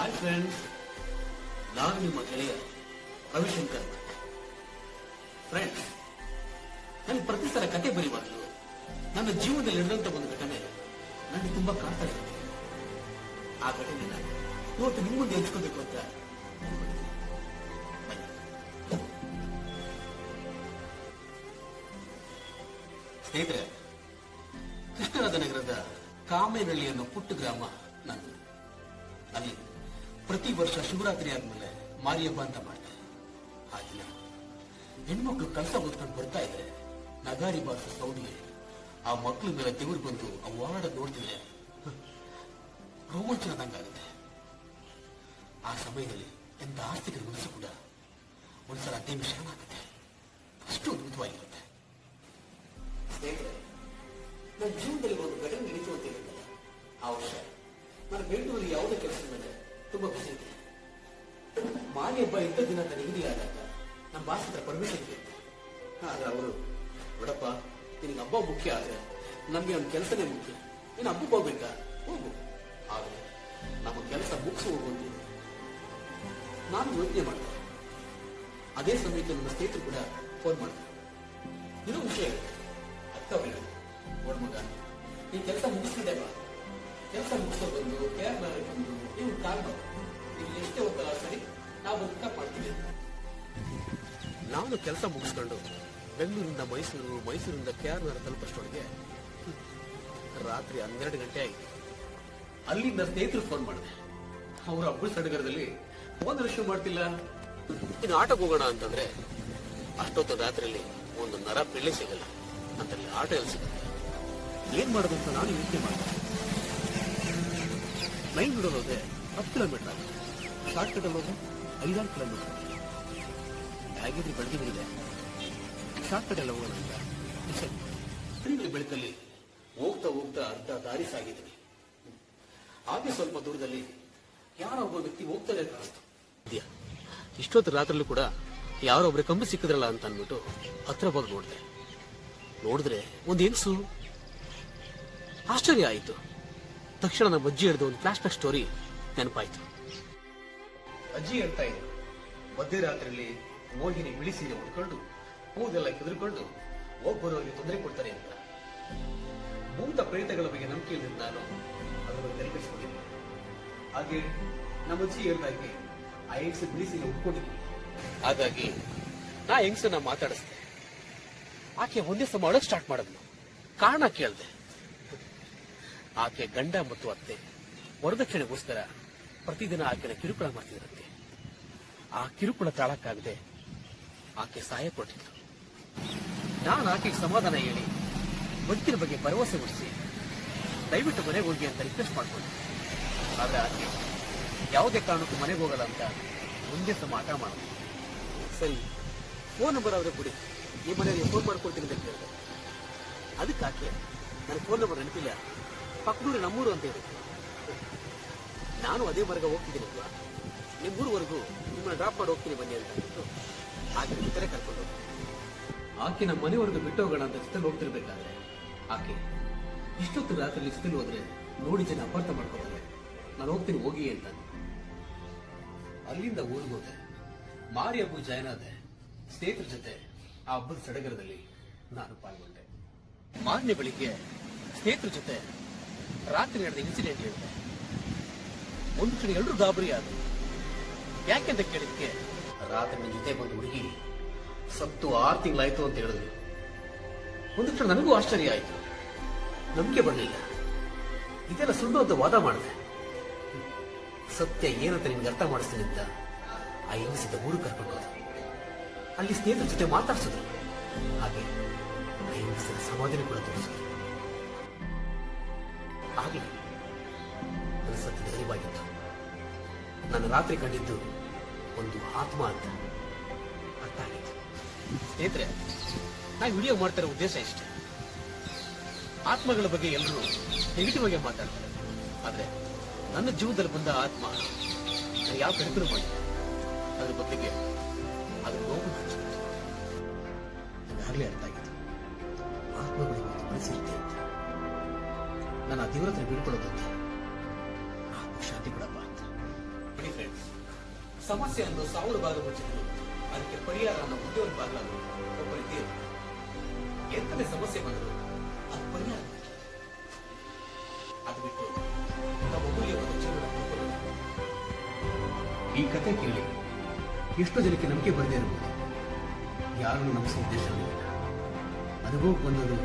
Hi friends ನಾನು ನಿಮ್ಮ ಗೆಳೆಯ ರವಿಶಂಕರ್. ಫ್ರೆಂಡ್ಸ್ ನನ್ನ ಪ್ರತಿ ಸಲ ಕತೆ ಬರೆಯುವಾಗಲೂ ನನ್ನ ಜೀವನದಲ್ಲಿ ನಡೆದಂತ ಒಂದು ಘಟನೆ ನನಗೆ ತುಂಬಾ ಕಾಡ್ತಾ ಇದೆ ಆ ಘಟನೆ ನಾನು ಇವತ್ತು ನಿಮ್ಮ ಮುಂದೆ ಹಂಚ್ಕೋಬೇಕು ಅಂತ ಸ್ನೇಹಿತರೆ ಕೃಷ್ಣರಾಜ ನಗರದ ಕಾಮೇನಹಳ್ಳಿ ಅನ್ನೋ ಪುಟ್ಟ ಗ್ರಾಮ ನಾನು. ಅಲ್ಲಿ ಪ್ರತಿ ವರ್ಷ ಶಿವರಾತ್ರಿ ಆದ್ಮೇಲೆ ಮಾರಿಯಬ್ಬ ಅಂತ ಮಾಡ್ತಾರೆ. ಆ ದಿನ ಹೆಣ್ಮಕ್ಳು ಕಂಸ ಓದ್ಕೊಂಡು ಬರ್ತಾ ಇದ್ರೆ ನಗಾರಿ ಬಾರಿಸೋ ಸೌಂಡ್ಗೆ ಆ ಮಕ್ಳ ಮೇಲೆ ದೇವ್ರು ಬಂದು ಅವಾಡ ನೋಡ್ತಿದ್ರೆ ರೋಮಾಂಚನದಂಗಾಗುತ್ತೆ ಆ ಸಮಯದಲ್ಲಿ ಎಂತ ಆಸ್ತಿಕರ ಮನಸ್ಸು ಕೂಡ ಒಂದ್ಸಲ ಟೆನ್ಷನ್ ಆಗುತ್ತೆ. ಅಷ್ಟು ಅದ್ಭುತವಾಗಿರುತ್ತೆ. ಸ್ನೇಹಿತರೆ ನನ್ನ ಜೀವನದಲ್ಲಿ ಒಂದು ಘಟನೆ ನಡೀತು ಅಂತ ಆ ವರ್ಷ. ನಾನು ಬೆಂಗಳೂರಲ್ಲಿ ಯಾವುದೇ ಕೆಲಸ ಮೇಲೆ ತುಂಬಾ ಖುಷಿ ಇದೆ ಮಾಲಿ ಹಬ್ಬ ಇದ್ದ ದಿನ ನಿಗದಿ ಆದಾಗ ನಮ್ಮ ಬಾಸ್ ಹತ್ರ ಪರ್ಮಿಷನ್ ಆದ್ರೆ ಅವರು, ನೋಡಪ್ಪ, ನಿನಗೆ ಹಬ್ಬ ಮುಖ್ಯ ಆದ್ರೆ ನಮ್ಗೆ ಒಂದು ಕೆಲಸನೇ ಮುಖ್ಯ. ನೀನು ಹಬ್ಬಕ್ಕೆ ಹೋಗ್ಬೇಕಾ? ಹೋಗು ಆದ್ರೆ ನಮ್ಮ ಕೆಲಸ ಮುಗಿಸಿ ಹೋಗುವಂತ ನಾನು ಯೋಚನೆ ಮಾಡಿದೆ. ಅದೇ ಸಮಯಕ್ಕೆ ನನ್ನ ಸ್ನೇಹಿತರು ಕೂಡ ಫೋನ್ ಮಾಡ್ತಾರೆ ಇನ್ನೊಂದು ವಿಷಯ ಅಕ್ಕ ಹೇಳಿದ್ರು, ನೋಡ್ ಮಗ, ನೀನ್ ಕೆಲಸ ಮುಗಿಸ್ತಿದ್ದೆ ಬಾ. ಕೆಲಸ ಮುಗಿಸ್ಕೊಂಡು ಬೆಂಗಳೂರಿಂದ ಮೈಸೂರು, ಮೈಸೂರಿಂದ ಕೆ ಆರ್ ನಗರ ತಲುಪಷ್ಟೊಳಗೆ ರಾತ್ರಿ ಹನ್ನೆರಡು ಗಂಟೆ ಆಯಿತು. ಅಲ್ಲಿಂದ ಸ್ನೇಹಿತರು ಫೋನ್ ಮಾಡಿದೆ. ಅವರು ಹಬ್ಬದ ಸಡಗರದಲ್ಲಿ ಫೋನ್ ರಿಸೀವ್ ಮಾಡ್ತಿಲ್ಲ? ಇನ್ನು ಆಟೋಗೆ ಹೋಗೋಣ ಅಂತಂದ್ರೆ ಅಷ್ಟೊತ್ತು ರಾತ್ರಿಯಲ್ಲಿ ಒಂದು ನರ ಬೆಳ್ಳಿ ಸಿಗಲ್ಲ. ಅಂತಲ್ಲಿ ಆಟೋ ಎಲ್ಲಿ ಸಿಗುತ್ತೆ? ಏನ್ ಮಾಡೋದು ಅಂತ ನಾನು ಯೋಚನೆ ಮಾಡಿದೆ. ಲೈನ್ ಬಿಡೋದೇ ಹತ್ತು ಕಿಲೋಮೀಟರ್ ಆಗುತ್ತೆ. ಶಾರ್ಟ್ ಕಟ್ ಹೋದ್ರೆ ಐದಾರು ಕಿಲೋಮೀಟರ್ ಹಾಗಿದ್ರೆ ಬೆಳಗ್ಗೆ ಬಿಡಿದೆ ಶಾರ್ಟ್ ಕಟ್ ಎಲ್ಲ ಹೋಗೋಣ ಅಂತ ಡಿಸೈಡ್ ಬೆಳಕಲ್ಲಿ ಹೋಗ್ತಾ ಹೋಗ್ತಾ ಅರ್ಧ ದಾರಿ ಸಾಗಿದ್ವಿ ಹಾಗೆ ಸ್ವಲ್ಪ ದೂರದಲ್ಲಿ ಯಾರೋ ಒಬ್ಬ ವ್ಯಕ್ತಿ ಹೋಗ್ತಾರೆ ಕಾಣಿಸ್ತು. ಇದೆಯಾ? ಇಷ್ಟೊತ್ತು ರಾತ್ರಿಲೂ ಕೂಡ ಯಾರೋ ಒಬ್ಬರು ಕಂಬಿ ಸಿಕ್ಕಿದ್ರಲ್ಲ ಅಂತ ಅಂದ್ಬಿಟ್ಟು ಹತ್ರ ಬಂದು ನೋಡಿದೆ. ನೋಡಿದ್ರೆ ಒಂದು ಹೆಂಗಸು? ಆಶ್ಚರ್ಯ ಆಯಿತು. ತಕ್ಷಣ ನಮ್ಮ ಅಜ್ಜಿ ಹಿಡಿದು ಒಂದು ಫ್ಲಾಶ್ ಬ್ಯಾಕ್ ಸ್ಟೋರಿ ನೆನಪಾಯ್ತು. ಅಜ್ಜಿ ಹೇಳ್ತಾ ಇದ್ರು ಮಧ್ಯರಾತ್ರಿಯಲ್ಲಿ ಮೋಹಿನಿ ಬಿಳಿಸಿ ಹೊಡ್ಕೊಂಡು ಕೂದೆಲ್ಲ ಹೆದರ್ಕೊಂಡು ಒಬ್ಬರವರಿಗೆ ತೊಂದರೆ ಕೊಡ್ತಾರೆ ಅಂತ. ಭೂತ ಪ್ರೇತಗಳ ಬಗ್ಗೆ ನಂಬಿಕೆ ಇಲ್ಲದ ನಾನು ಅದನ್ನು ನೆನಪಿಸ್ಕೊಂಡಿದ್ದೆ. ಹಾಗೆ ನಮ್ಮ ಅಜ್ಜಿ ಹೇಳ್ದಾಗೆ ಆ ಹೆಂಗಸ ಬಿಳಿಸಿಗೆ ಉಟ್ಕೊಂಡಿದ್ದೆ ಹಾಗಾಗಿ ನಾ ಹೆಂಗಸನ್ನ ಮಾತಾಡಿಸ್ದೆ. ಆಕೆ ಒಂದೇ ಸಮ ಸ್ಟಾರ್ಟ್ ಮಾಡಿದ್ಲು. ಕಾರಣ ಕೇಳ್ದೆ. ಆಕೆ ಗಂಡ ಮತ್ತು ಅತ್ತೆ. ವರದಕ್ಷಿಣೆಗೋಸ್ಕರ ಪ್ರತಿದಿನ ಆಕೆನ ಕಿರುಕುಳ ಮಾಡ್ತಿದ್ರಂತೆ. ಆ ಕಿರುಕುಳ ತಾಳಕ್ಕಾಗದೆ ಆಕೆ ಸಹಾಯ ಕೊಟ್ಟಿದ್ಳು ನಾನು ಆಕೆಗೆ ಸಮಾಧಾನ ಹೇಳಿ ಬದುಕಿನ ಬಗ್ಗೆ ಭರವಸೆ ಉಳಿಸಿ ದಯವಿಟ್ಟು ಮನೆಗೆ ಹೋಗಿ ಅಂತ ರಿಕ್ವೆಸ್ಟ್ ಮಾಡ್ಕೊಂಡೆ. ಆದ್ರೆ ಆಕೆ ಯಾವುದೇ ಕಾರಣಕ್ಕೂ ಮನೆಗೆ ಹೋಗಲ್ಲ ಅಂತ ಮುಂದೆ ತಮ್ಮ ಆಟ ಮಾಡಿದ್ರು ಸರಿ ಫೋನ್ ನಂಬರ್ ಅವರೇ ಕೊಡಿ. ಈ ಮನೆಯಲ್ಲಿ ಫೋನ್ ಮಾಡ್ಕೊಡ್ತೀನಿ ಅಂತ ಕೇಳಿದೆ. ಅದಕ್ಕೆ ಆಕೆ ನನ್ನ ಫೋನ್ ನಂಬರ್ ನೆನಪಿಲ್ಲ. ಪಕ್ಕದೂರು ನಮ್ಮೂರು ಅಂತ ಹೇಳಿದ್ರು. ನಾನು ಅದೇ ಮಾರ್ಗ ಹೋಗ್ತಿದ್ದೀನಿ ಅಲ್ವಾ? ನಿಮ್ಮೂರವರೆಗೂ ನಿಮ್ಮನ್ನ ಡ್ರಾಪ್ ಮಾಡಿ ಹೋಗ್ತೀನಿ ಬನ್ನಿ ಅಂತ ಆಕೆ ಕರ್ಕೊಂಡು ಆಕೆ ನಮ್ಮ ಮನೆವರೆಗೂ ಬಿಟ್ಟು ಹೋಗೋಣ ಅಂತ ಜೊತೆ ಹೋಗ್ತಿರ್ಬೇಕಾದ್ರೆ ಆಕೆ ಇಷ್ಟೊತ್ತು ರಾತ್ರಿ ಜೊತೆ ಹೋದ್ರೆ ನೋಡಿ ಜನ ಅಪಾರ್ಥ ಮಾಡ್ಕೋತಾರೆ. ನಾನು ಹೋಗ್ತೀನಿ, ಹೋಗಿ ಅಂತ. ಅಲ್ಲಿಂದ ಊರಿಗೆ ಹೋದೆ. ಮಾರಿ ಹಬ್ಬ ಜಾಯ್ನ್ ಆದೆ. ಸ್ನೇಹಿತರ ಜೊತೆ ಆ ಹಬ್ಬದ ಸಡಗರದಲ್ಲಿ ನಾನು ಪಾಲ್ಗೊಂಡೆ. ಮಾರನೇ ಬೆಳಿಗ್ಗೆ ಸ್ನೇಹಿತರ ಜೊತೆ ರಾತ್ರಿ ನಡೆದ ಇನ್ಸಿಡೆಂಟ್ ಹೇಳಿದೆ. ಒಂದು ಕಡೆ ಎಲ್ಲರೂ ಗಾಬರಿ ಆದ್ರು. ಯಾಕೆಂತ ಕೇಳಿದ್ಕೆ ರಾತ್ರಿ ನನ್ನ ಜೊತೆ ಬಂದು ಹುಡುಗಿ. ಸತ್ತು ಆರು ತಿಂಗಳಾಯ್ತು ಅಂತ ಹೇಳಿದ್ರು ಒಂದು ಕ್ಷಣ ನನಗೂ ಆಶ್ಚರ್ಯ ಆಯ್ತು. ನಂಬಿಕೆ ಬರಲಿಲ್ಲ. ಇದೆಲ್ಲ ಸುಳ್ಳು ಅಂತ ವಾದ ಮಾಡಿದೆ. ಸತ್ಯ ಏನಂತ ನಿನ್ಗೆ ಅರ್ಥ ಮಾಡಿಸ್ತೀನಿ ಅಂತ ಆ ಹೆಂಗಸಿದ್ದ ಊರು ಕರ್ಕೊಂಡು ಅಲ್ಲಿ ಸ್ನೇಹಿತರ ಜೊತೆ ಮಾತಾಡ್ಸಿದ್ರು. ಹಾಗೆ ಆ ಹೆಂಗಸಿನ ಸಮಾಧಾನ ಕೂಡ ತೋರಿಸಿದ್ರು. ಹಾಗೆ ನನ್ನ ಸತ್ಯದ ಅರಿವಾಗಿತ್ತು. ನಾನು ರಾತ್ರಿ ಕಂಡಿದ್ದು ಒಂದು ಆತ್ಮ ಅಂತ ಅರ್ಥ ಆಗಿತ್ತು ಸ್ನೇಹಿತರೆ, ನಾವು ವಿಡಿಯೋ ಮಾಡ್ತಿರೋ ಉದ್ದೇಶ ಇಷ್ಟೇ. ಆತ್ಮಗಳ ಬಗ್ಗೆ ಎಲ್ಲರೂ ನೆಗೆಟಿವ್ ಆಗಿ ಮಾತಾಡ್ತಾರೆ. ಆದ್ರೆ ನನ್ನ ಜೀವನದಲ್ಲಿ ಬಂದ ಆತ್ಮ ನಾನು ಯಾವ ಕಡಿಮೆ ಮಾಡಿ ಅದ್ರ ಬದಲಿಗೆ ಅದು ನೋವು ನನಗಾಗಲೇ ಅರ್ಥ ಆಗಿತ್ತು ಆತ್ಮಗಳಿಗೆ ಒಂದು ಮನಸ್ಸಿರುತ್ತೆ ಅಂತ ನಾನು ಆ ದೇವರ ಹತ್ರ ಶಾಂತಿ ಬಿಡಪ್ಪ ಅಂತ ಸಮಸ್ಯೆ ಅನ್ನೋ ಸಾವಿರ ಬಾರು ಮುಚ್ಚಿದ್ರು ಅದಕ್ಕೆ ಪರಿಹಾರ ಅನ್ನೋ ಉದ್ಯೋಗ ಬಾಗಿಲಾದ್ರು ಒಬ್ಬರಿದ್ದೇ ಎಂತನೇ ಸಮಸ್ಯೆ ಬಂದರು ಅದು ಪರಿಹಾರ. ಅದು ಬಿಟ್ಟು ನಮ್ಮ ಅಮೂಲ್ಯವಾದ ಜೀವನ ಈ ಕತೆ ಕೇಳಿ ಎಷ್ಟೋ ಜನಕ್ಕೆ ನಂಬಿಕೆ ಬರದೇ ಇರಬಹುದು. ಯಾರನ್ನು ನಂಬಿಸೋ ಉದ್ದೇಶ ಅನುಭವಕ್ಕೆ ಬಂದವರು